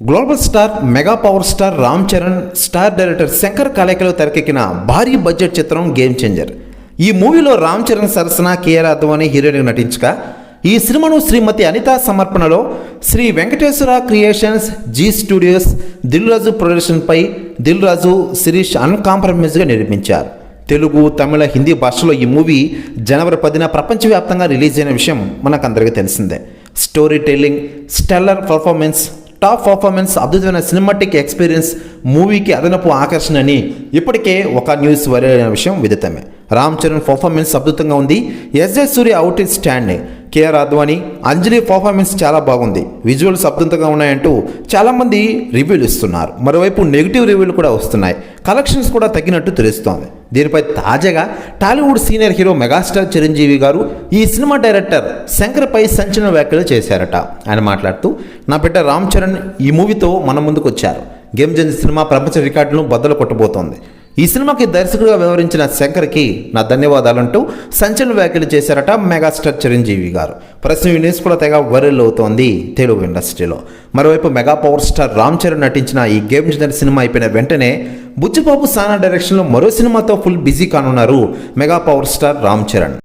Global star mega power star Ram Charan star director Shankar కలయికలో తెరకెక్కిన భారీ budget చిత్రం గేమ్ చేంజర్ ఈ మూవీలో రామ్ చరణ్ సరసన కేఆర్ అద్వానీ హీరోయిన్గా నటించగా ఈ సినిమాను శ్రీమతి అనిత సమర్పణలో Sri Venkateswara creations G studios Dil Raju ప్రొడక్షన్పై దిల్ రాజు శిరీష్ అన్కాంప్రమైజ్గా నిర్మించారు. తెలుగు తమిళ హిందీ భాషలో ఈ మూవీ జనవరి పదిన ప్రపంచవ్యాప్తంగా రిలీజ్ అయిన విషయం మనకందరికీ తెలిసిందే. Story telling stellar performance top performance అద్భుతమైన సినిమాటిక్ ఎక్స్పీరియన్స్ మూవీకి అదనపు ఆకర్షణ అని ఇప్పటికే ఒక న్యూస్ వైరల్ అయిన విషయం విదితమే. రామ్ చరణ్ పర్ఫార్మెన్స్ అద్భుతంగా ఉంది. SJ Surya outstanding Kiara Advani Anjali performance చాలా బాగుంది. విజువల్స్ అద్భుతంగా ఉన్నాయంటూ చాలామంది రివ్యూలు ఇస్తున్నారు. మరోవైపు నెగిటివ్ రివ్యూలు కూడా వస్తున్నాయి. కలెక్షన్స్ కూడా తగ్గినట్టు తెలుస్తోంది. దీనిపై తాజాగా Tollywood senior hero megastar Chiranjeevi garu ఈ సినిమా డైరెక్టర్ శంకర్పై సంచలన వ్యాఖ్యలు చేశారట. ఆయన మాట్లాడుతూ నా బిడ్డ రామ్ చరణ్ ఈ మూవీతో మన ముందుకు వచ్చారు గేమ్ జన్ సినిమా ప్రపంచ రికార్డులను బద్దలు కొట్టబోతోంది. ఈ సినిమాకి దర్శకుడిగా వ్యవహరించిన శంకర్కి నా ధన్యవాదాలంటూ సంచలన వ్యాఖ్యలు చేశారట మెగాస్టార్ చిరంజీవి గారు. ప్రస్తుతం ఈ న్యూస్ కూడా తెగ వైరల్ అవుతోంది తెలుగు ఇండస్ట్రీలో. మరోవైపు mega power star Ram Charan నటించిన ఈ గేమ్ జనర్ సినిమా అయిపోయిన వెంటనే బుచ్చిబాబు సానా డైరెక్షన్లో మరో సినిమాతో ఫుల్ బిజీ కానున్నారు mega power star Ram Charan.